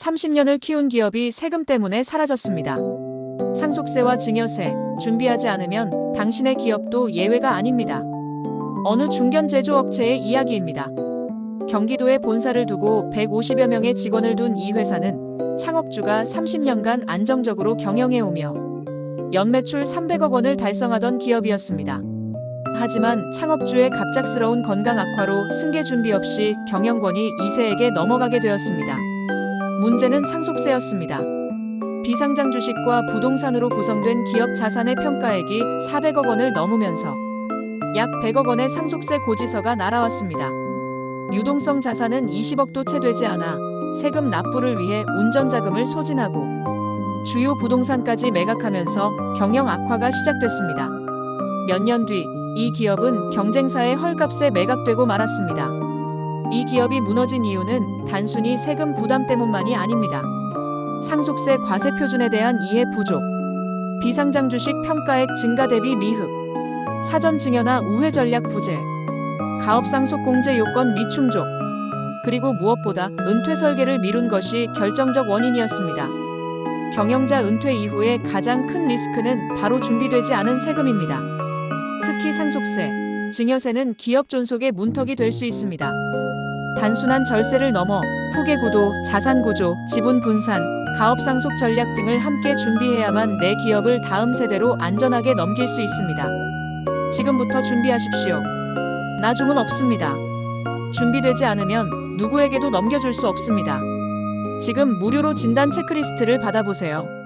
30년을 키운 기업이 세금 때문에 사라졌습니다. 상속세와 증여세 준비하지 않으면 당신의 기업도 예외가 아닙니다. 어느 중견 제조업체의 이야기입니다. 경기도에 본사를 두고 150여 명의 직원을 둔 이 회사는 창업주가 30년간 안정적으로 경영해오며 연매출 300억 원을 달성하던 기업이었습니다. 하지만 창업주의 갑작스러운 건강 악화로 승계 준비 없이 경영권이 2세에게 넘어가게 되었습니다. 문제는 상속세였습니다. 비상장 주식과 부동산으로 구성된 기업 자산의 평가액이 400억 원을 넘으면서 약 100억 원의 상속세 고지서가 날아왔습니다. 유동성 자산은 20억도 채 되지 않아 세금 납부를 위해 운전자금을 소진하고 주요 부동산까지 매각하면서 경영 악화가 시작됐습니다. 몇 년 뒤 이 기업은 경쟁사의 헐값에 매각되고 말았습니다. 이 기업이 무너진 이유는 단순히 세금 부담 때문만이 아닙니다. 상속세 과세 표준에 대한 이해 부족, 비상장 주식 평가액 증가 대비 미흡, 사전 증여나 우회 전략 부재, 가업 상속 공제 요건 미충족, 그리고 무엇보다 은퇴 설계를 미룬 것이 결정적 원인이었습니다. 경영자 은퇴 이후에 가장 큰 리스크는 바로 준비되지 않은 세금입니다. 특히 상속세, 증여세는 기업 존속의 문턱이 될 수 있습니다. 단순한 절세를 넘어 후계 구도, 자산 구조, 지분 분산, 가업 상속 전략 등을 함께 준비해야만 내 기업을 다음 세대로 안전하게 넘길 수 있습니다. 지금부터 준비하십시오. 나중은 없습니다. 준비되지 않으면 누구에게도 넘겨줄 수 없습니다. 지금 무료로 진단 체크리스트를 받아보세요.